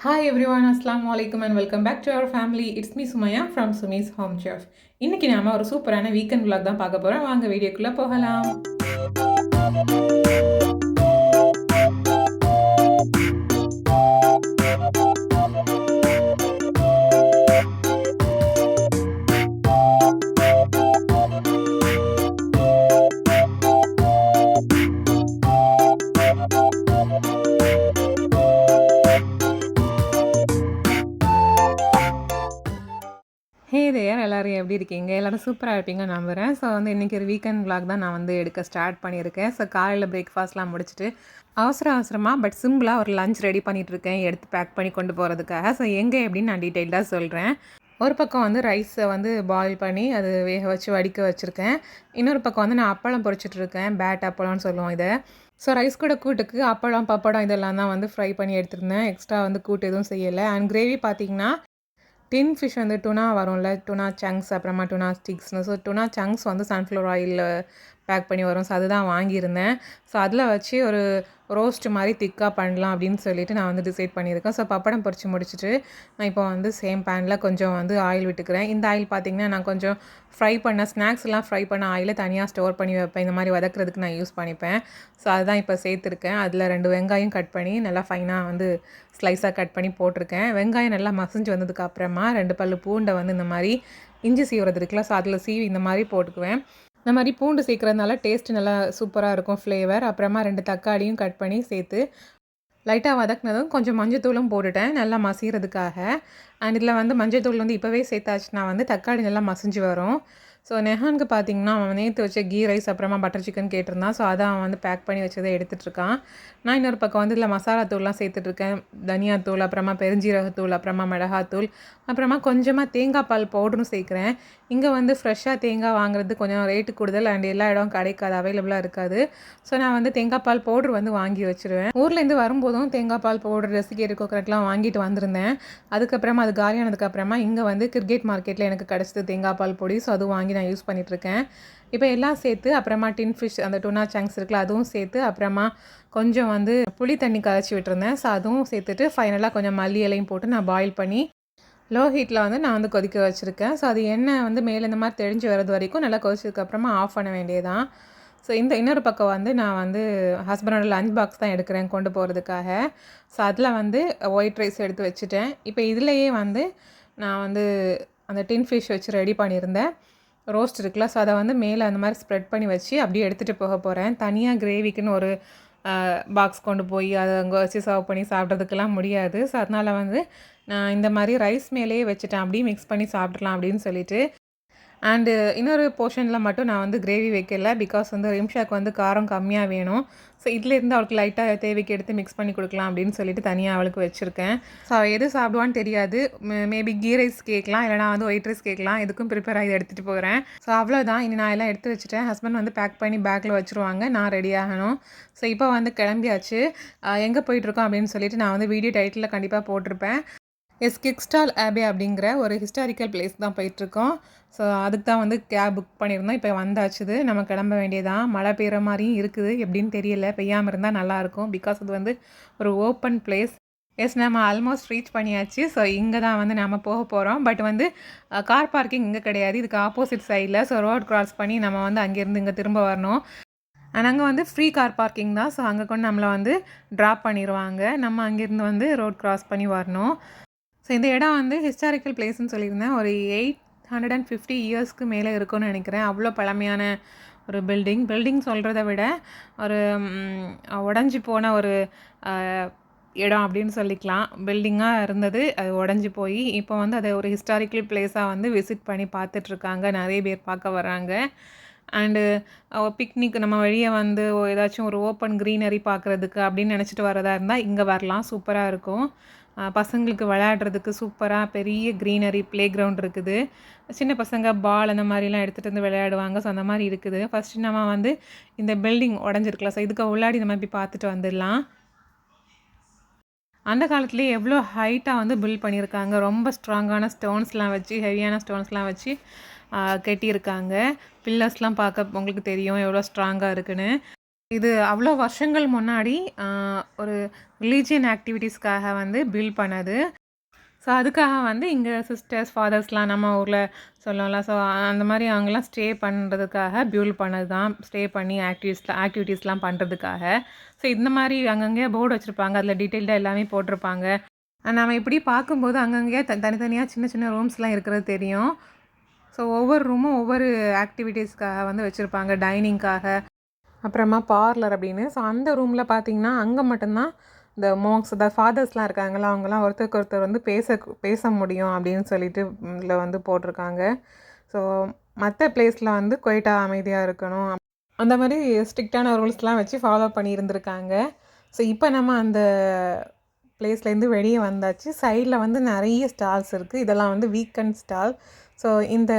Hi every one அஸ்லாம் வலைக்கம் and welcome back to our family it's me Sumaiya from Sumi's home chef இன்னைக்கு நாம ஒரு சூப்பரான வீக்கெண்ட் விளாக் தான் பார்க்க போகிறோம் வாங்க வீடியோக்குள்ளே போகலாம். ஹே எல்லோரும் எப்படி இருக்கீங்க? எல்லோரும் சூப்பராக இருப்பீங்கன்னு நம்புகிறேன் ஸோ வந்து இன்றைக்கி ஒரு வீக்கெண்ட் விளாக் தான் நான் வந்து எடுக்க ஸ்டார்ட் பண்ணியிருக்கேன். ஸோ காலையில் பிரேக்ஃபாஸ்ட்லாம் முடிச்சுட்டு அவசர அவசரமாக பட் சிம்பிளாக ஒரு லஞ்ச் ரெடி பண்ணிகிட்டு இருக்கேன். எடுத்து பேக் பண்ணி கொண்டு போகிறதுக்காக ஸோ எங்கே எப்படின்னு நான் டீட்டெயிலாக சொல்கிறேன் ஒரு பக்கம் வந்து ரைஸை வந்து பாயில் பண்ணி அது வேக வச்சு வடிக்க வச்சுருக்கேன். இன்னொரு பக்கம் வந்து நான் அப்பளம் பொறிச்சிட்ருக்கேன் பேட் அப்பளம்னு சொல்லுவோம் இதை. ஸோ ரைஸ் கூட கூட்டுக்கு அப்பளம் பப்படம் இதெல்லாம் தான் வந்து ஃப்ரை பண்ணி எடுத்துருந்தேன். எக்ஸ்ட்ரா வந்து கூட்டு எதுவும் செய்யலை. அண்ட் கிரேவி பார்த்திங்கன்னா டின் ஃபிஷ் வந்து டுனா வரும்ல டுனா சங்க்ஸ் அப்புறமா டுனா ஸ்டிக்ஸ்னு ஸோ டுனா சங்க்ஸ் வந்து சன்ஃப்ளவர் ஆயிலில் பேக் பண்ணி வரும். ஸோ அதுதான் வாங்கியிருந்தேன். ஸோ அதில் வச்சு ஒரு ரோஸ்ட் மாதிரி திக்காக பண்ணலாம் அப்படின்னு சொல்லிட்டு நான் வந்து டிசைட் பண்ணியிருக்கேன். ஸோ பப்படம் பொறிச்சு முடிச்சுட்டு நான் இப்போ வந்து சேம் பேனில் கொஞ்சம் வந்து ஆயில் விட்டுக்கிறேன். இந்த ஆயில் பார்த்திங்கன்னா நான் கொஞ்சம் ஃப்ரை பண்ண ஸ்நாக்ஸ்லாம் ஃப்ரை பண்ண ஆயிலை தனியாக ஸ்டோர் பண்ணி வைப்பேன். இந்த மாதிரி வதக்குறதுக்கு நான் யூஸ் பண்ணிப்பேன். ஸோ அதுதான் இப்போ சேர்த்துருக்கேன். அதில் ரெண்டு வெங்காயம் கட் பண்ணி நல்லா ஃபைனாக வந்து ஸ்லைஸாக கட் பண்ணி போட்டிருக்கேன். வெங்காயம் நல்லா மசிஞ்சு வந்ததுக்கு அப்புறமா ரெண்டு பல்லு பூண்டை வந்து இந்த மாதிரி இஞ்சி சீவுறது இருக்குல்ல ஸோ அதில் சீவி இந்த மாதிரி போட்டுக்குவேன். இந்த மாதிரி பூண்டு சேர்க்குறதுனால டேஸ்ட் நல்லா சூப்பராக இருக்கும் ஃப்ளேவர் அப்புறமா ரெண்டு தக்காளியும் கட் பண்ணி சேர்த்து லைட்டாக வதக்குனதும் கொஞ்சம் மஞ்சத்தூளும் போட்டுட்டேன் நல்லா மசிகிறதுக்காக அண்ட் இதில் வந்து மஞ்சத்தூள் வந்து இப்போவே சேர்த்தாச்சுன்னா வந்து தக்காளி நல்லா மசிஞ்சு வரும். ஸோ நெஹானுக்கு பார்த்தீங்கன்னா அவன் நேற்று வச்ச கீ ரைஸ் அப்புறமா பட்டர் சிக்கன் கேட்டிருந்தான். ஸோ அதை அவன் வந்து பேக் பண்ணி வச்சதை எடுத்துகிட்ருக்கான் நான் இன்னொரு பக்கம் வந்து இதில் மசாலா தூள்லாம் சேர்த்துட்ருக்கேன். தனியாத்தூள் அப்புறமா பெருஞ்சீரகத்தூள் அப்புறமா மிளகாத்தூள் அப்புறமா கொஞ்சமாக தேங்காய் பால் பவுடரும் சேர்க்குறேன். இங்கே வந்து ஃப்ரெஷ்ஷாக தேங்காய் வாங்குறது கொஞ்சம் ரேட்டு கூடுதல் அண்ட் எல்லா இடம் கிடைக்காது அவைலபிளாக இருக்காது. ஸோ நான் வந்து தேங்காய் பால் பவுடர் வந்து வாங்கி வச்சுருவேன். ஊர்லேருந்து வரும்போதும் தேங்காய் பால் பவுடர் ரெசிகேட் கோகனட்லாம் வாங்கிட்டு வந்திருந்தேன். அதுக்கப்புறமா அது காலியானதுக்கப்புறமா இங்கே வந்து கிரிக்கெட் மார்க்கெட்டில் எனக்கு கிடச்சிது தேங்காய் பால் பொடி. ஸோ அதுவும் வாங்கி நான் யூஸ் பண்ணிகிட்ருக்கேன் இப்போ எல்லாம் சேர்த்து அப்புறமா டின் ஃபிஷ் அந்த டுனா சங்க்ஸ் இருக்குல்ல அதுவும் சேர்த்து அப்புறமா கொஞ்சம் வந்து புளி தண்ணி கரைச்சி விட்டுருந்தேன். ஸோ அதுவும் சேர்த்துட்டு ஃபைனலாக கொஞ்சம் மல்லி இலையும் போட்டு நான் பாயில் பண்ணி லோ ஹீட்டில் வந்து நான் வந்து கொதிக்க வச்சுருக்கேன். ஸோ அது எண்ணெய் வந்து மேலே இந்த மாதிரி தெளிஞ்சு வர்றது வரைக்கும் நல்லா கொதிச்சதுக்கப்புறமா ஆஃப் பண்ண வேண்டியதான் ஸோ இந்த இன்னொரு பக்கம் வந்து நான் வந்து ஹஸ்பண்டோட லஞ்ச் பாக்ஸ் தான் எடுக்கிறேன் கொண்டு போகிறதுக்காக ஸோ அதில் வந்து ஒயிட் ரைஸ் எடுத்து வச்சுட்டேன். இப்போ இதுலேயே வந்து நான் வந்து அந்த டின் ஃபிஷ் வச்சு ரெடி பண்ணியிருந்தேன். ரோஸ்ட் இருக்குல்ல ஸோ அதை வந்து மேலே அந்த மாதிரி ஸ்ப்ரெட் பண்ணி வச்சு அப்படியே எடுத்துகிட்டு போக போகிறேன் தனியாக கிரேவிக்குன்னு ஒரு பாக்ஸ் கொண்டு போய் அதை அங்கே வச்சு சர்வ் பண்ணி சாப்பிட்றதுக்கெல்லாம் முடியாது. ஸோ அதனால் வந்து நான் இந்த மாதிரி ரைஸ் மேலேயே வச்சுட்டேன் அப்படியே மிக்ஸ் பண்ணி சாப்பிட்றலாம் அப்படின்னு சொல்லிட்டு. அண்டு இன்னொரு போர்ஷனில் மட்டும் நான் வந்து கிரேவி வைக்கல பிகாஸ் வந்து ரிம்ஷாக்கு வந்து காரம் கம்மியாக வேணும். ஸோ இதுலேருந்து அவளுக்கு லைட்டாக தேவைக்கு எடுத்து மிக்ஸ் பண்ணி கொடுக்கலாம் அப்படின்னு சொல்லிட்டு தனியாக அவளுக்கு வச்சுருக்கேன். ஸோ அவள் எது சாப்பிடுவான்னு தெரியாது. மேபி கீ ரைஸ் கேட்கலாம் இல்லைனா வந்து ஒயிட் ரைஸ் கேட்கலாம் எதுக்கும் ப்ரிப்பேர் ஆகி எடுத்துகிட்டு போகிறேன் ஸோ அவ்வளோதான் இனி நான் எல்லாம் எடுத்து வச்சுட்டேன். ஹஸ்பண்ட் வந்து பேக் பண்ணி பேக்கில் வச்சுருவாங்க. நான் ரெடி ஆகணும். ஸோ இப்போ வந்து கிளம்பியாச்சு. எங்கே போயிட்டுருக்கோம் அப்படின்னு சொல்லிட்டு நான் வந்து வீடியோ டைட்டில் கண்டிப்பாக போட்டிருப்பேன். எஸ் கிக்ஸ்டால் ஆபே அப்படிங்கிற ஒரு ஹிஸ்டாரிக்கல் பிளேஸ் தான் போயிட்டுருக்கோம். ஸோ அதுக்கு தான் வந்து கேப் புக் பண்ணியிருந்தோம். இப்போ வந்தாச்சுது நம்ம கிளம்ப வேண்டியதான் மழை பெய்கிற மாதிரியும் இருக்குது எப்படின்னு தெரியல. பெய்யாமல் இருந்தால் நல்லாயிருக்கும் பிகாஸ் அது வந்து ஒரு ஓப்பன் பிளேஸ் எஸ் நம்ம ஆல்மோஸ்ட் ரீச் பண்ணியாச்சு. ஸோ இங்கே தான் வந்து நம்ம போக போகிறோம் பட் வந்து கார் பார்க்கிங் இங்கே கிடையாது. இதுக்கு ஆப்போசிட் சைடில் ஸோ ரோட் கிராஸ் பண்ணி நம்ம வந்து அங்கேருந்து இங்கே திரும்ப வரணும். ஆனால் அங்கே வந்து ஃப்ரீ கார் பார்க்கிங் தான். ஸோ அங்கே கொண்டு நம்மளை வந்து ட்ராப் பண்ணிடுவாங்க நம்ம அங்கேருந்து வந்து ரோட் கிராஸ் பண்ணி வரணும். ஸோ இந்த இடம் வந்து ஹிஸ்டாரிக்கல் பிளேஸ்னு சொல்லியிருந்தேன். ஒரு எயிட் ஹண்ட்ரட் அண்ட் ஃபிஃப்டி இயர்ஸ்க்கு மேலே இருக்கும்னு நினைக்கிறேன். அவ்வளோ பழமையான ஒரு பில்டிங் பில்டிங் சொல்கிறத விட ஒரு உடஞ்சி போன ஒரு இடம் அப்படின்னு சொல்லிக்கலாம். பில்டிங்காக இருந்தது. அது உடஞ்சி போய் இப்போ வந்து அதை ஒரு ஹிஸ்டாரிக்கல் பிளேஸாக வந்து விசிட் பண்ணி பார்த்துட்ருக்காங்க. நிறைய பேர் பார்க்க வராங்க. அண்டு பிக்னிக் நம்ம வெளியே வந்து ஏதாச்சும் ஒரு ஓப்பன் க்ரீனரி பார்க்குறதுக்கு அப்படின்னு நினச்சிட்டு வரதா இருந்தால் இங்கே வரலாம். சூப்பராக இருக்கும். பசங்களுக்கு விளையாடுறதுக்கு சூப்பராக பெரிய க்ரீனரி ப்ளே கிரவுண்ட் இருக்குது. சின்ன பசங்க பால் அந்த மாதிரிலாம் எடுத்துகிட்டு வந்து விளையாடுவாங்க. ஸோ அந்த மாதிரி இருக்குது. ஃபஸ்ட்டு நம்ம வந்து இந்த பில்டிங் உடஞ்சிருக்கலாம். ஸோ இதுக்கு உள்ளாடி நம்ம போய் பார்த்துட்டு வந்துடலாம். அந்த காலத்துலேயே எவ்வளோ ஹைட்டாக வந்து பில்ட் பண்ணியிருக்காங்க. ரொம்ப ஸ்ட்ராங்கான ஸ்டோன்ஸ்லாம் வச்சு ஹெவியான ஸ்டோன்ஸ்லாம் வச்சு கட்டியிருக்காங்க. பில்லர்ஸ்லாம் பார்க்க உங்களுக்கு தெரியும் எவ்வளோ ஸ்ட்ராங்காக இருக்குன்னு. இது அவ்வளோ வருஷங்கள் முன்னாடி ஒரு ரிலீஜியன் ஆக்டிவிட்டீஸ்க்காக வந்து பில்ட் பண்ணது. ஸோ அதுக்காக வந்து இங்கே சிஸ்டர்ஸ் ஃபாதர்ஸ்லாம் நம்ம ஊரில் சொல்லலாம்ல. ஸோ அந்த மாதிரி அவங்கெல்லாம் ஸ்டே பண்ணுறதுக்காக பியூல் பண்ணது தான் ஸ்டே பண்ணி ஆக்டிவிஸ்லாம் ஆக்டிவிட்டீஸ்லாம் பண்ணுறதுக்காக ஸோ இந்த மாதிரி அங்கங்கே போர்டு வச்சுருப்பாங்க. அதில் டீட்டெயில்டாக எல்லாமே போட்டிருப்பாங்க. நம்ம இப்படி பார்க்கும்போது அங்கங்கே த தனித்தனியாக சின்ன சின்ன ரூம்ஸ்லாம் இருக்கிறது தெரியும். ஸோ ஒவ்வொரு ரூமும் ஒவ்வொரு ஆக்டிவிட்டீஸ்க்காக வந்து வச்சுருப்பாங்க. டைனிங்க்காக அப்புறமா பார்லர் அப்படின்னு. ஸோ அந்த ரூமில் பார்த்தீங்கன்னா அங்கே மட்டும்தான் இந்த மோக்ஸ் அதாவது ஃபாதர்ஸ்லாம் இருக்காங்களா அவங்களாம் ஒருத்தருக்கு ஒருத்தர் வந்து பேச பேச முடியும் அப்படின்னு சொல்லிட்டு இதில் வந்து போட்டிருக்காங்க. ஸோ மற்ற பிளேஸில் வந்து கொயிட்டா அமைதியாக இருக்கணும். அந்த மாதிரி ஸ்ட்ரிக்டான ரூல்ஸ்லாம் வச்சு ஃபாலோ பண்ணியிருந்திருக்காங்க. ஸோ இப்போ நம்ம அந்த பிளேஸ்லேருந்து வெளியே வந்தாச்சு. சைடில் வந்து நிறைய ஸ்டால்ஸ் இருக்குது இதெல்லாம் வந்து வீக்கெண்ட் ஸ்டால் ஸோ இந்த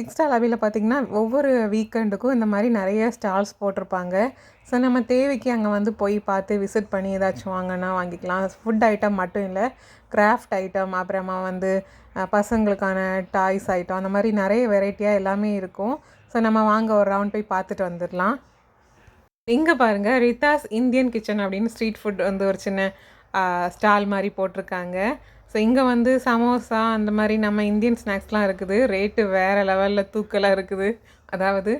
கிக் ஸ்டால் பார்த்திங்கன்னா ஒவ்வொரு வீக்கெண்டுக்கும் இந்த மாதிரி நிறைய ஸ்டால்ஸ் போட்டிருப்பாங்க. ஸோ நம்ம தேவைக்கு அங்கே வந்து போய் பார்த்து விசிட் பண்ணி ஏதாச்சும் வாங்கினா வாங்கிக்கலாம். ஃபுட் ஐட்டம் மட்டும் இல்லை கிராஃப்ட் ஐட்டம் அப்புறமா வந்து பசங்களுக்கான டாய்ஸ் ஐட்டம் அந்த மாதிரி நிறைய வெரைட்டியாக எல்லாமே இருக்கும். ஸோ நம்ம வாங்க ஒரு ரவுண்ட் போய் பார்த்துட்டு வந்துடலாம். இங்கே பாருங்கள் ரித்தாஸ் இந்தியன் கிச்சன் அப்படின்னு ஸ்ட்ரீட் ஃபுட் வந்து ஒரு சின்ன ஸ்டால் மாதிரி போட்டிருக்காங்க. ஸோ இங்கே வந்து சமோசா அந்த மாதிரி நம்ம இந்தியன் ஸ்நாக்ஸ்லாம் இருக்குது. ரேட்டு வேறு லெவலில் தூக்கலாக இருக்குது. அதாவது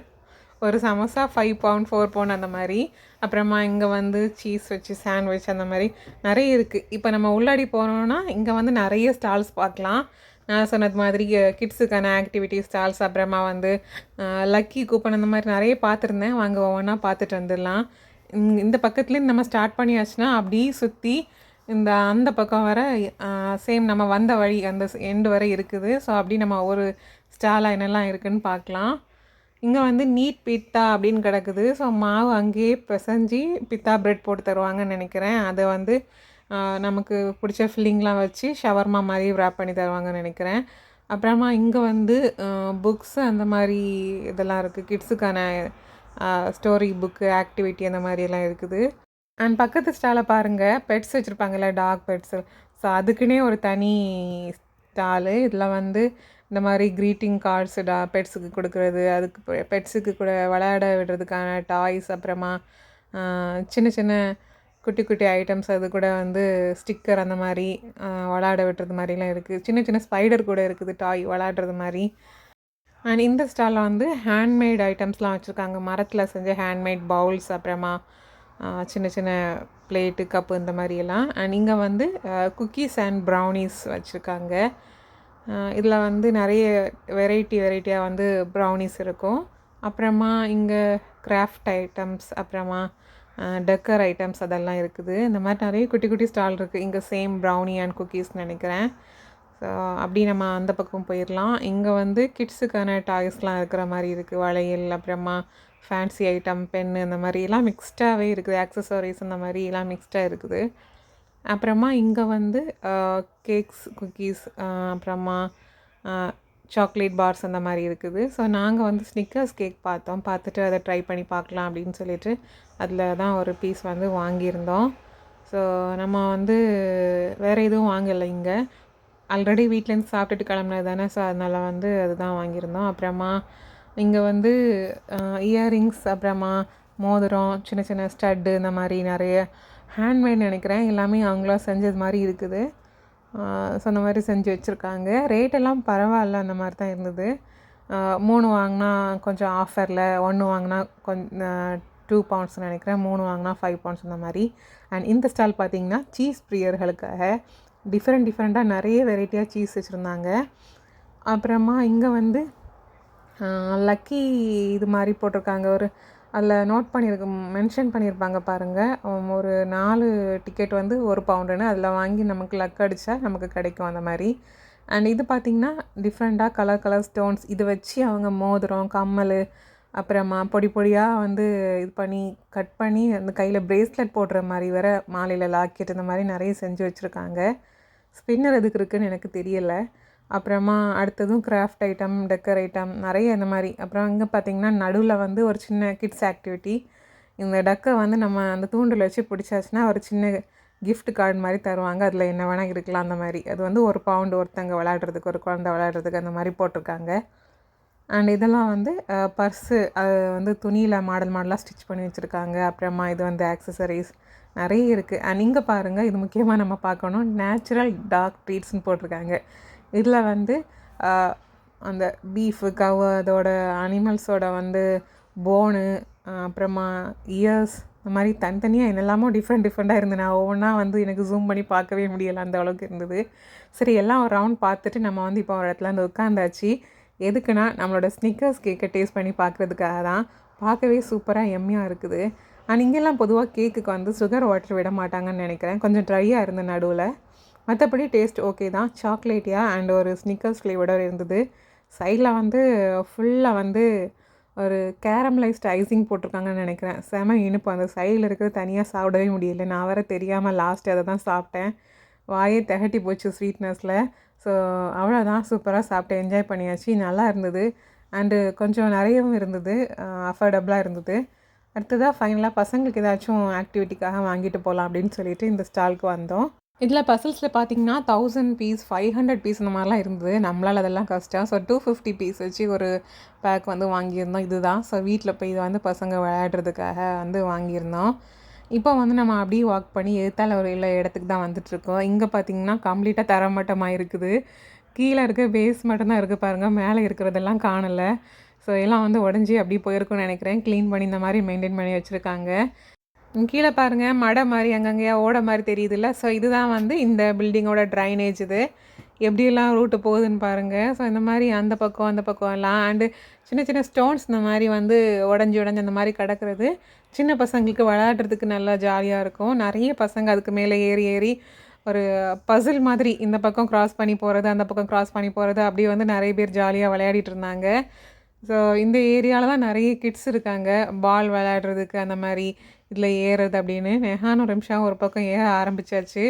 ஒரு samosa five pound four pound அந்த மாதிரி. அப்புறமா இங்கே வந்து சீஸ் வச்சு சாண்ட்விச் அந்த மாதிரி நிறைய இருக்குது இப்போ நம்ம உள்ளாடி போனோம்னா இங்கே வந்து நிறைய ஸ்டால்ஸ் பார்க்கலாம். நான் சொன்னது மாதிரி கிட்ஸுக்கான ஆக்டிவிட்டி ஸ்டால்ஸ் அப்புறமா வந்து லக்கி கூப்பன் அந்த மாதிரி நிறைய பார்த்துருந்தேன். வாங்க ஒவ்வொன்றா பார்த்துட்டு வந்துடலாம். இந்த பக்கத்துலேருந்து நம்ம ஸ்டார்ட் பண்ணியாச்சுன்னா அப்படியே சுற்றி இந்த அந்த பக்கம் வர சேம் நம்ம வந்த வழி அந்த எண்டு வரை இருக்குது. ஸோ அப்படி நம்ம ஒரு ஸ்டாலாக என்னெல்லாம் இருக்குன்னு பார்க்கலாம். இங்கே வந்து நீட் பித்தா அப்படின்னு கிடக்குது. ஸோ மாவு அங்கேயே பிசைஞ்சு பித்தா பிரெட் போட்டு தருவாங்கன்னு நினைக்கிறேன். அதை வந்து நமக்கு பிடிச்ச ஃபில்லிங்லாம் வச்சு ஷவர்மா மாதிரி ரேப் பண்ணி தருவாங்கன்னு நினைக்கிறேன். அப்புறமா இங்கே வந்து புக்ஸ் அந்த மாதிரி இதெல்லாம் இருக்குது கிட்ஸுக்கான ஸ்டோரி புக்கு ஆக்டிவிட்டி அந்த மாதிரி எல்லாம் இருக்குது. அண்ட் பக்கத்து ஸ்டாலை பாருங்கள் பெட்ஸ் வச்சுருப்பாங்கல்ல டாக் பெட்ஸு ஸோ அதுக்குன்னே ஒரு தனி ஸ்டாலு இதில் வந்து இந்த மாதிரி க்ரீட்டிங் கார்ட்ஸு டா பெட்ஸுக்கு கொடுக்குறது அதுக்கு பெட்ஸுக்கு கூட விளையாட விடுறதுக்கான டாய்ஸ் அப்புறமா சின்ன சின்ன குட்டி குட்டி ஐட்டம்ஸ் அது கூட வந்து ஸ்டிக்கர் அந்த மாதிரி விளாட விளையாட விடுறது மாதிரிலாம் இருக்குது சின்ன சின்ன ஸ்பைடர் கூட இருக்குது டாய் விளையாடுறது மாதிரி. அண்ட் இந்த ஸ்டாலில் வந்து ஹேண்ட்மேட் ஐட்டம்ஸ்லாம் வச்சுருக்காங்க. மரத்தில் செஞ்ச ஹேண்ட்மேட் பவுல்ஸ் அப்புறமா சின்ன சின்ன பிளேட்டு கப்பு இந்த மாதிரி எல்லாம் அண்ட் இங்கே வந்து குக்கீஸ் அண்ட் ப்ரௌனிஸ் வச்சுருக்காங்க. இதில் வந்து நிறைய வெரைட்டி வெரைட்டியாக வந்து ப்ரௌனிஸ் இருக்கும். அப்புறமா இங்கே கிராஃப்ட் ஐட்டம்ஸ் அப்புறமா டெக்கர் ஐட்டம்ஸ் அதெல்லாம் இருக்குது. இந்த மாதிரி நிறைய குட்டி குட்டி ஸ்டால் இருக்குது இங்கே சேம் ப்ரௌனி அண்ட் குக்கீஸ் நினைக்கிறேன். ஸோ அப்படி நம்ம அந்த பக்கம் போயிடலாம். இங்கே வந்து கிட்ஸுக்கான டாய்ஸ்லாம் இருக்கிற மாதிரி இருக்குது வளையல் அப்புறமா ஃபேன்சி ஐட்டம் பென்னு இந்த மாதிரி எல்லாம் மிக்ஸ்டாகவே இருக்குது. ஆக்சசரிஸ் இந்த மாதிரி எல்லாம் மிக்ஸ்டாக இருக்குது. அப்புறமா இங்கே வந்து கேக்ஸ் குக்கீஸ் அப்புறமா சாக்லேட் பார்ஸ் அந்த மாதிரி இருக்குது. ஸோ நாங்கள் வந்து ஸ்னிக்கர்ஸ் கேக் பார்த்தோம். பார்த்துட்டு அதை ட்ரை பண்ணி பார்க்கலாம் அப்படின்னு சொல்லிட்டு அதில் தான் ஒரு பீஸ் வந்து வாங்கியிருந்தோம். ஸோ நம்ம வந்து வேறு எதுவும் வாங்கலை இங்கே. ஆல்ரெடி வீட்டிலேருந்து சாப்பிட்டுட்டு கிளம்புனது தானே. ஸோ அதனால் வந்து அதுதான் வாங்கியிருந்தோம். அப்புறமா இங்கே வந்து இயரிங்ஸ் அப்புறமா மோதிரம் சின்ன சின்ன ஸ்டட்டு இந்த மாதிரி நிறைய ஹேண்ட்மேட் நினைக்கிறேன். எல்லாமே அவங்களா செஞ்சது மாதிரி இருக்குது. ஸோ அந்த மாதிரி செஞ்சு வச்சுருக்காங்க. ரேட்டெல்லாம் பரவாயில்ல அந்த மாதிரி தான் இருந்தது. மூணு வாங்கினா கொஞ்சம் ஆஃபரில் ஒன்று வாங்கினா கொஞ்சம் டூ பவுண்ட்ஸ் நினைக்கிறேன். மூணு வாங்கினா ஃபைவ் பவுண்ட்ஸ் அந்த மாதிரி. அண்ட் இந்த ஸ்டால் பார்த்தீங்கன்னா சீஸ் பிரியர்களுக்காக டிஃப்ரெண்ட் டிஃப்ரெண்ட்டாக நிறைய வெரைட்டியாக சீஸ் வச்சுருந்தாங்க. அப்புறமா இங்கே வந்து லக்கி இது மாதிரி போட்டிருக்காங்க. ஒரு அதில் நோட் பண்ணியிருக்கு மென்ஷன் பண்ணியிருப்பாங்க பாருங்கள் ஒரு நாலு டிக்கெட் வந்து ஒரு பவுண்டுன்னு அதில் வாங்கி நமக்கு லக் அடித்தா நமக்கு கிடைக்கும் அந்த மாதிரி. அண்ட் இது பார்த்திங்கன்னா டிஃப்ரெண்ட்டாக கலர் கலர் ஸ்டோன்ஸ் இது வச்சு அவங்க மோதிரம் கம்மல் அப்புறமா பொடி பொடியாக வந்து இது பண்ணி கட் பண்ணி அந்த கையில் பிரேஸ்லெட் போடுற மாதிரி வேறு மாலையில் லாக்கெட் இந்த மாதிரி நிறைய செஞ்சு வச்சுருக்காங்க. ஸ்பின்னர் எதுக்கு இருக்குன்னு எனக்கு தெரியலை. அப்புறமா அடுத்ததும் கிராஃப்ட் ஐட்டம் டெக்கர் ஐட்டம் நிறைய இந்த மாதிரி. அப்புறம் இங்கே பார்த்தீங்கன்னா நடுவில் வந்து ஒரு சின்ன கிட்ஸ் ஆக்டிவிட்டி இந்த டக்கை வந்து நம்ம அந்த தூண்டில் வச்சு பிடிச்சாச்சுன்னா ஒரு சின்ன கிஃப்ட் கார்டு மாதிரி தருவாங்க. அதில் என்ன வேணால் இருக்கலாம் அந்த மாதிரி. அது வந்து ஒரு பவுண்டு ஒருத்தங்க விளையாடுறதுக்கு ஒரு குழந்தை விளையாடுறதுக்கு அந்த மாதிரி போட்டிருக்காங்க. அண்ட் இதெல்லாம் வந்து பர்ஸு அது வந்து துணியில் மாடல் மாடலாக ஸ்டிச் பண்ணி வச்சுருக்காங்க. அப்புறமா இது வந்து ஆக்சசரிஸ் நிறைய இருக்குது அண்ட் இங்கே பாருங்கள் இது முக்கியமாக நம்ம பார்க்கணும். நேச்சுரல் டாக் ட்ரீட்ஸ்னு போட்டிருக்காங்க. இதில் வந்து அந்த பீஃபு கவ் அதோட அனிமல்ஸோட வந்து போனு அப்புறமா இயர்ஸ் இந்த மாதிரி தனித்தனியாக என்னெல்லாமோ டிஃப்ரெண்ட் டிஃப்ரெண்ட்டாக இருந்து நான் ஒவ்வொன்றா வந்து எனக்கு ஜூம் பண்ணி பார்க்கவே முடியலை அந்த அளவுக்கு இருந்தது. சரி எல்லாம் ஒரு ரவுண்ட் பார்த்துட்டு நம்ம வந்து இப்போ ஒரு இடத்துல வந்து உட்காந்தாச்சு எதுக்குன்னா நம்மளோட ஸ்னிக்கர்ஸ் கேக்கை டேஸ்ட் பண்ணி பார்க்குறதுக்காக தான். பார்க்கவே சூப்பராக எம்மியாக இருக்குது. அண்ட் இங்கெல்லாம் பொதுவாக கேக்குக்கு வந்து சுகர் வாட்டர் விட மாட்டாங்கன்னு நினைக்கிறேன். கொஞ்சம் ட்ரையாக இருந்த நடுவில். மற்றபடி டேஸ்ட் ஓகே தான். சாக்லேட்டியாக அண்ட் ஒரு ஸ்னிக்கர்ஸ் ஃப்ளேவரோட இருந்தது. சைடில் வந்து ஃபுல்லாக வந்து ஒரு கேரமலைஸ்ட் ஐசிங் போட்டிருக்காங்கன்னு நினைக்கிறேன். செம இனிப்பு. அந்த சைடில் இருக்கிறது தனியாக சாப்பிடவே முடியல. நான் வர தெரியாமல் லாஸ்ட் அதை தான் சாப்பிட்டேன். வாயே திகட்டி போச்சு ஸ்வீட்னஸில் ஸோ அவ்வளோதான் சூப்பராக சாப்பிட்டு என்ஜாய் பண்ணியாச்சு. நல்லா இருந்தது. அண்டு கொஞ்சம் நிறையவும் இருந்தது. அஃபோர்டபுளாக இருந்தது. அடுத்ததாக ஃபைனலாக பசங்களுக்கு ஏதாச்சும் ஆக்டிவிட்டிக்காக வாங்கிட்டு போகலாம் அப்படின்னு சொல்லிட்டு இந்த ஸ்டாலுக்கு வந்தோம். இதில் பசில்ஸில் பார்த்தீங்கன்னா thousand piece five hundred piece இந்த மாதிரிலாம் இருந்தது. நம்மளால் அதெல்லாம் கஷ்டம். ஸோ டூ ஃபிஃப்டி பீஸ் வச்சு ஒரு பேக் வந்து வாங்கியிருந்தோம். இதுதான். ஸோ வீட்டில் போய் இது வந்து பசங்க விளையாடுறதுக்காக வந்து வாங்கியிருந்தோம். இப்போ வந்து நம்ம அப்படியே வாக் பண்ணி எதிர்த்தால ஒரு இல்லை இடத்துக்கு தான் வந்துட்டுருக்கோம் இங்கே பார்த்தீங்கன்னா கம்ப்ளீட்டாக தரமட்டமாக இருக்குது. கீழே இருக்க பேஸ் மட்டும்தான் இருக்குது பாருங்கள் மேலே இருக்கிறதெல்லாம் காணலை. ஸோ எல்லாம் வந்து உடஞ்சி அப்படியே போயிருக்கும்னு நினைக்கிறேன். க்ளீன் பண்ணி இந்த மாதிரி மெயின்டைன் பண்ணி வச்சுருக்காங்க. கீழே பாருங்கள் மடை மாதிரி அங்கங்கேயா ஓட மாதிரி தெரியுதுல்ல. ஸோ இதுதான் வந்து இந்த பில்டிங்கோட ட்ரைனேஜ் இது. எப்படியெல்லாம் ரூட்டு போகுதுன்னு பாருங்கள் ஸோ இந்த மாதிரி அந்த பக்கம் அந்த பக்கம் எல்லாம் அண்டு சின்ன சின்ன ஸ்டோன்ஸ் இந்த மாதிரி வந்து உடஞ்சி உடஞ்சி அந்த மாதிரி கிடக்கிறது. சின்ன பசங்களுக்கு விளையாடுறதுக்கு நல்லா ஜாலியாக இருக்கும். நிறைய பசங்க அதுக்கு மேலே ஏறி ஏறி ஒரு பசில் மாதிரி இந்த பக்கம் க்ராஸ் பண்ணி போகிறது அந்த பக்கம் க்ராஸ் பண்ணி போகிறது அப்படி வந்து நிறைய பேர் ஜாலியாக விளையாடிட்டு இருந்தாங்க. ஸோ இந்த ஏரியாவில் தான் நிறைய கிட்ஸ் இருக்காங்க. பால் விளையாடுறதுக்கு அந்த மாதிரி இதில் ஏறுறது அப்படின்னு நெஹானும் ரிம்ஷாவும் ஒரு பக்கம் ஏற ஆரம்பிச்சாச்சு.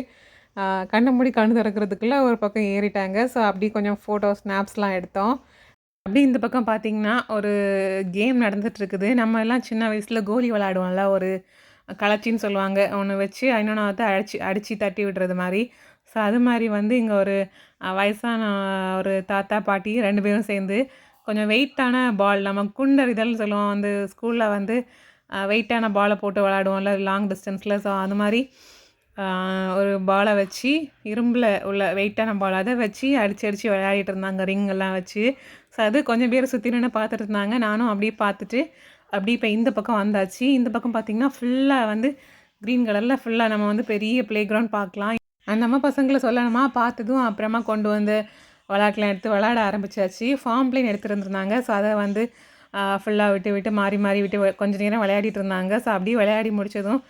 கண்ணை மூடி கண்ணு திறக்கிறதுக்குள்ளே ஒரு பக்கம் ஏறிட்டாங்க. ஸோ அப்படி கொஞ்சம் ஃபோட்டோ ஸ்னாப்ஸ்லாம் எடுத்தோம். அப்படி இந்த பக்கம் பார்த்தீங்கன்னா ஒரு கேம் நடந்துகிட்ருக்குது நம்ம எல்லாம் சின்ன வயசில் கோலி விளாடுவோம்ல ஒரு கலச்சின்னு சொல்லுவாங்க. ஒன்று வச்சு இன்னொன்று வந்து அடிச்சு அடித்து தட்டி விடுறது மாதிரி. ஸோ அது மாதிரி வந்து இங்கே ஒரு வயசான ஒரு தாத்தா பாட்டி ரெண்டு பேரும் சேர்ந்து கொஞ்சம் வெயிட்டான பால் நம்ம குண்டறிதல்னு சொல்லுவோம். வந்து ஸ்கூலில் வந்து வெயிட்டான பாலை போட்டு விளாடுவோம்ல லாங் டிஸ்டன்ஸில் ஸோ அது மாதிரி ஒரு பாலை வச்சு இரும்பில் உள்ள வெயிட்டான பால் அதை வச்சு அடித்து அடித்து விளையாடிட்டு இருந்தாங்க. ring எல்லாம் வச்சு. ஸோ அது கொஞ்சம் பேர் சுற்றி நின்று பார்த்துட்டு இருந்தாங்க. நானும் அப்படியே பார்த்துட்டு அப்படியே இப்போ இந்த பக்கம் வந்தாச்சு. இந்த பக்கம் பார்த்திங்கன்னா ஃபுல்லாக வந்து க்ரீன் கலரில் ஃபுல்லாக நம்ம வந்து பெரிய ப்ளே கிரவுண்ட் பார்க்கலாம். அந்த நம்ம பசங்களை சொல்லணுமா? பார்த்ததும் அப்புறமா கொண்டு வந்து விளையாட்டுலாம் எடுத்து விளாட ஆரம்பிச்சாச்சு. ஃபார்ம் பிளேன் எடுத்துருந்துருந்தாங்க ஸோ அதை வந்து ஃபுல்லாக விட்டு விட்டு மாறி மாறி விட்டு கொஞ்ச நேரம் விளையாடிட்டு இருந்தாங்க. ஸோ அப்படியே விளையாடி முடிச்சதும்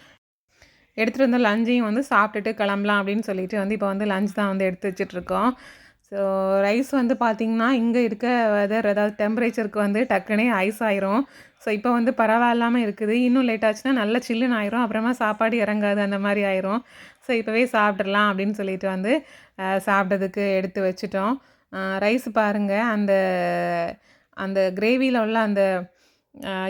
எடுத்துகிட்டு வந்த லஞ்சையும் வந்து சாப்பிட்டுட்டு கிளம்பலாம் அப்படின்னு சொல்லிட்டு வந்து இப்போ வந்து லஞ்ச் தான் வந்து எடுத்து வச்சிட்ருக்கோம் ஸோ ரைஸ் வந்து பார்த்திங்கன்னா இங்கே இருக்க வெதர் அதாவது டெம்பரேச்சருக்கு வந்து டக்குனே ஐஸ் ஆயிரும். ஸோ இப்போ வந்து பரவாயில்லாமல் இருக்குது. இன்னும் லேட் ஆச்சுன்னா நல்ல சில்லுன்னு ஆயிரும். அப்புறமா சாப்பாடு இறங்காது அந்த மாதிரி ஆயிரும். ஸோ இப்போவே சாப்பிட்றலாம் அப்படின்னு சொல்லிட்டு வந்து சாப்பிட்றதுக்கு சாப்பிட்டதுக்கு எடுத்து வச்சுட்டோம். ரைஸ் பாருங்கள் அந்த அந்த கிரேவியில் உள்ள அந்த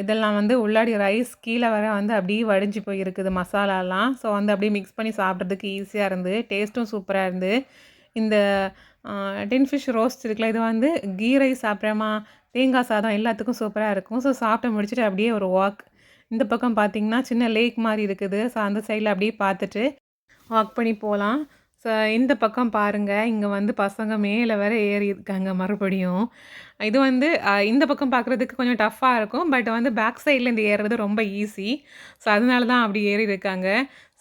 இதெல்லாம் வந்து உள்ளாடி ரைஸ் கீழே வர வந்து அப்படியே வடிஞ்சு போய் இருக்குது மசாலாலாம். ஸோ வந்து அப்படியே மிக்ஸ் பண்ணி சாப்பிட்றதுக்கு ஈஸியாக இருந்து டேஸ்ட்டும் சூப்பராக இருந்து இந்த டின் ஃபிஷ் ரோஸ்ட் இருக்குல்ல இது வந்து கீ ரைஸ் அப்புறமா தேங்காய் சாதம் எல்லாத்துக்கும் சூப்பராக இருக்கும். ஸோ சாப்பிட்டு முடிச்சுட்டு அப்படியே ஒரு வாக் இந்த பக்கம் பார்த்தீங்கன்னா சின்ன லேக் மாதிரி இருக்குது. ஸோ அந்த சைடில் அப்படியே பார்த்துட்டு வாக் பண்ணி போகலாம் ஸோ இந்த பக்கம் பாருங்கள் இங்கே வந்து பசங்க மேலே வேற ஏறி இருக்காங்க மறுபடியும். இது வந்து இந்த பக்கம் பார்க்குறதுக்கு கொஞ்சம் டஃப்பாக இருக்கும். பட் வந்து பேக் சைட்லேருந்து ஏறுறது ரொம்ப ஈஸி ஸோ அதனால தான் அப்படி ஏறி இருக்காங்க.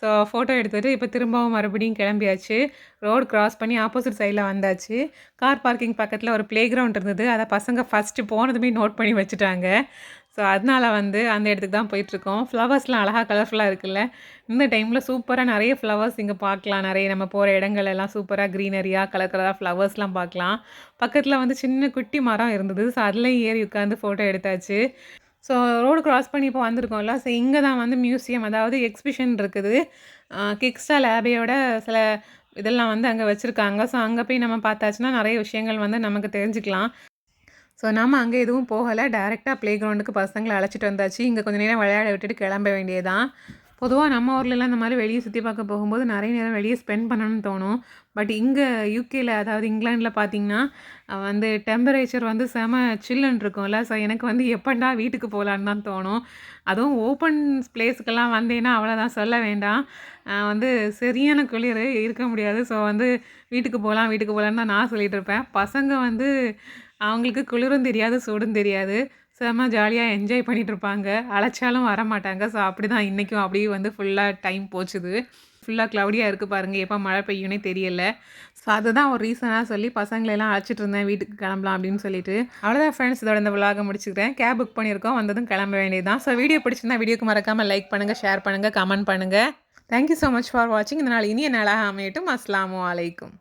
ஸோ ஃபோட்டோ எடுத்துகிட்டு இப்போ திரும்பவும் மறுபடியும் கிளம்பியாச்சு. ரோடு கிராஸ் பண்ணி ஆப்போசிட் சைடில் வந்தாச்சு. கார் பார்க்கிங் பக்கத்தில் ஒரு ப்ளே கிரவுண்ட் இருந்தது. அதை பசங்க ஃபஸ்ட்டு போனதுமே நோட் பண்ணி வச்சுட்டாங்க. ஸோ அதனால வந்து அந்த இடத்துக்கு தான் போயிட்டுருக்கோம். ஃப்ளவர்ஸ்லாம் அழகாக கலர்ஃபுல்லாக இருக்குல்ல. இந்த டைமில் சூப்பராக நிறைய ஃப்ளவர்ஸ் இங்கே பார்க்கலாம். நிறைய நம்ம போகிற இடங்கள் எல்லாம் சூப்பராக க்ரீனரியாக கலர் கலராக ஃப்ளவர்ஸ்லாம் பார்க்கலாம். பக்கத்தில் வந்து சின்ன குட்டி மரம் இருந்தது. ஸோ அதுலேயும் ஏறி உட்காந்து ஃபோட்டோ எடுத்தாச்சு. ஸோ ரோடு க்ராஸ் பண்ணி இப்போ வந்திருக்கோம்ல. ஸோ இங்கே தான் வந்து மியூசியம் அதாவது எக்ஸிபிஷன் இருக்குது. கிக்ஸ்டா லேபையோட சில இதெல்லாம் வந்து அங்கே வச்சுருக்காங்க. ஸோ அங்கே போய் நம்ம பார்த்தாச்சுன்னா நிறைய விஷயங்கள் வந்து நமக்கு தெரிஞ்சுக்கலாம். ஸோ நம்ம அங்கே எதுவும் போகலை. டேரெக்டாக ப்ளே கிரவுண்டுக்கு பசங்களை அழைச்சிட்டு வந்தாச்சு. இங்கே கொஞ்சம் நேரம் விளையாட விட்டுட்டு கிளம்ப வேண்டியதான் பொதுவாக நம்ம ஊர்லலாம் இந்த மாதிரி வெளியே சுற்றி பார்க்க போகும்போது நிறைய நேரம் வெளியே ஸ்பெண்ட் பண்ணணும்னு தோணும். பட் இங்கே யூகேயில் அதாவது இங்கிலாண்டில் பார்த்தீங்கன்னா வந்து டெம்பரேச்சர் வந்து செம சில்லுன்னு இருக்கும்ல. ஸோ எனக்கு வந்து எப்பண்டா வீட்டுக்கு போகலான்னு தான் தோணும். அதுவும் ஓப்பன் பிளேஸுக்கெல்லாம் வந்தேன்னா அவ்வளோதான் சொல்ல வேண்டாம். வந்து சரியான குளிர் இருக்க முடியாது. ஸோ வந்து வீட்டுக்கு போகலாம் வீட்டுக்கு போகலான்னு தான் நான் சொல்லிகிட்டு இருப்பேன். பசங்க வந்து அவங்களுக்கு குளிரும் தெரியாது சூடும் தெரியாது. செம்ம ஜாலியாக என்ஜாய் பண்ணிகிட்டு இருப்பாங்க. அழைச்சாலும் வர மாட்டாங்க ஸோ அப்படி தான் இன்றைக்கும் அப்படியே வந்து ஃபுல்லாக டைம் போச்சுது. ஃபுல்லாக க்ளவுடியாக இருக்குது பாருங்கள் எப்போ மழை பெய்யும்னே தெரியல. ஸோ அதுதான் ஒரு ரீசனாக சொல்லி பசங்களெல்லாம் அழைச்சிட்டு இருந்தேன். வீட்டுக்கு கிளம்பலாம் அப்படின்னு சொல்லிட்டு. அவ்வளோதான் ஃப்ரெண்ட்ஸ் இதோட இந்த விலாக முடிச்சுக்கிறேன். கேப் புக் பண்ணியிருக்கோம். வந்ததும் கிளம்ப வேண்டியதான் ஸோ வீடியோ பிடிச்சிருந்தா வீடியோக்கு மறக்காமல் லைக் பண்ணுங்கள் ஷேர் பண்ணுங்கள் கமெண்ட் பண்ணுங்கள் தேங்க்யூ ஸோ மச் ஃபார் வாட்சிங் இந்த நாள் இனிய நாளாக அமையட்டும். அஸ்லாம் அலைக்கும்.